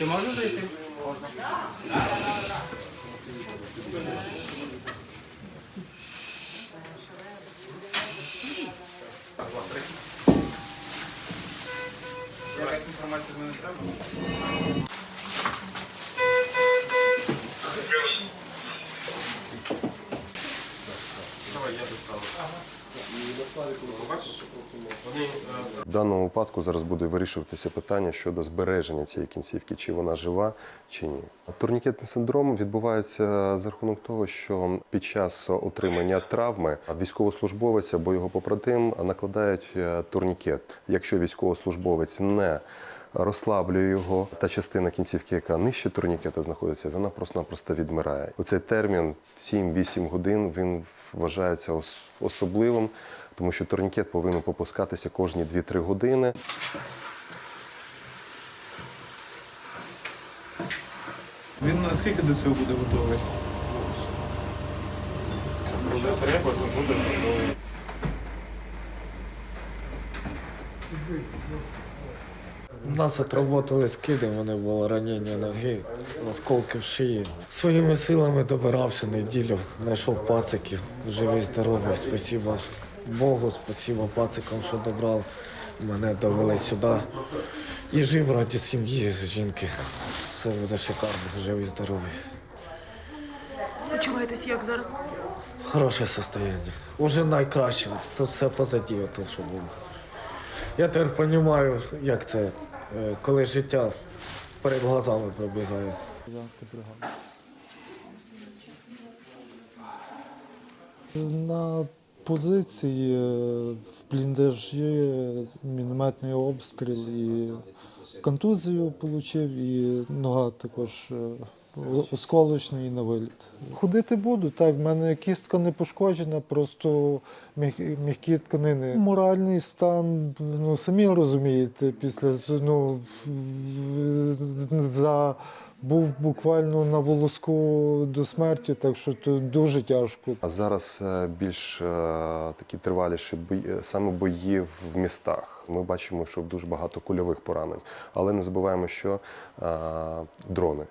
Ти можеш зайти? Якась інформація з мене треба? Даному випадку зараз буде вирішуватися питання щодо збереження цієї кінцівки, чи вона жива, чи ні. Турнікетний синдром відбувається за рахунок того, що під час отримання травми військовослужбовець або його побратим накладають е, турнікет. Якщо військовослужбовець не розслаблює його, та частина кінцівки, яка нижче турнікета знаходиться, вона просто-напросто відмирає. У цей термін 7-8 годин він вважається особливим, тому що турнікет повинен попускатися кожні 2-3 години. Він наскільки до цього буде готовий? Коли треба, то буде готовий. У нас отработали скиди, у мене було ранення ноги, осколки в шиї. Своїми силами добирався неділю, знайшов пациків, живий, здоровий. Спасибо Богу, спасибо пацикам, що добрав. Мене довели сюди. І жив раді сім'ї, жінки. Все буде шикарно, живий, здоровий. Почуваєтесь як зараз? Хороше состояние. Уже найкраще. Тут все позаді, тут що було. Я тепер розумію, як це, е, коли життя перед глазами пробігає. На позиції е, в бліндажі мінометний обстріл і контузію отримав, і нога також е, о- осколочний і на виліт. Ходити буду, так, в мене кістка не пошкоджена, просто м'які тканини. Моральний стан, ну самі розумієте, після ну, за був буквально на волоску до смерті, так що тут дуже тяжко. А зараз е, більш е, такі триваліші бої, е, саме бої в містах. Ми бачимо, що дуже багато кульових поранень. Але не забуваємо, що дрони.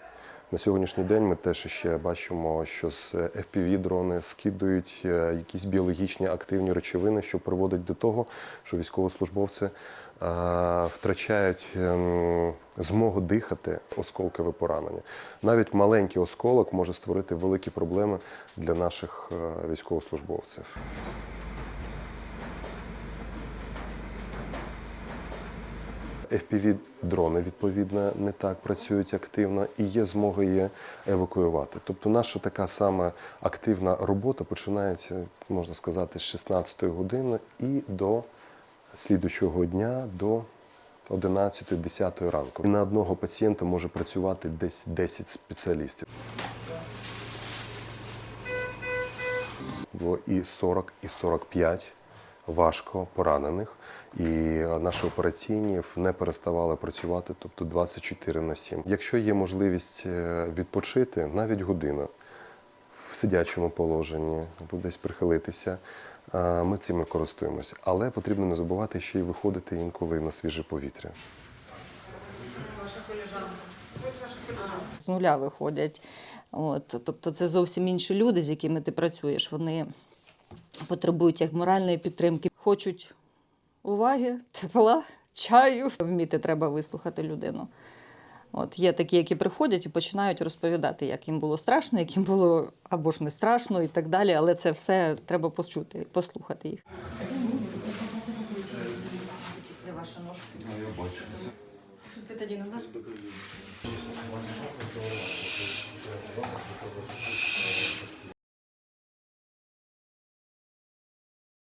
На сьогоднішній день ми теж ще бачимо, що з fpv дрони скидують якісь біологічні активні речовини, що приводить до того, що військовослужбовці втрачають ем, змогу дихати осколкове поранення. Навіть маленький осколок може створити великі проблеми для наших е, військовослужбовців. FPV-дрони, відповідно, не так працюють активно і є змога її евакуювати. Тобто наша така сама активна робота починається, можна сказати, з 16 години і до слідучого дня до 11-10 ранку. На одного пацієнта може працювати десь 10 спеціалістів. Було і 40, і 45 важко поранених. І наші операційні не переставали працювати, тобто 24 на 7. Якщо є можливість е, відпочити, навіть година в сидячому положенні, або десь прихилитися, ми цим і користуємося. Але потрібно не забувати ще й виходити інколи на свіже повітря. з нуля виходять. От, тобто це зовсім інші люди, з якими ти працюєш. Вони потребують як моральної підтримки, хочуть уваги, тепла, чаю. Вміти треба вислухати людину. От є такі, які приходять і починають розповідати, як їм було страшно, як їм було або ж не страшно, і так далі. Але це все треба почути, послухати їх. Це ваша ножка? Бетадіна, да?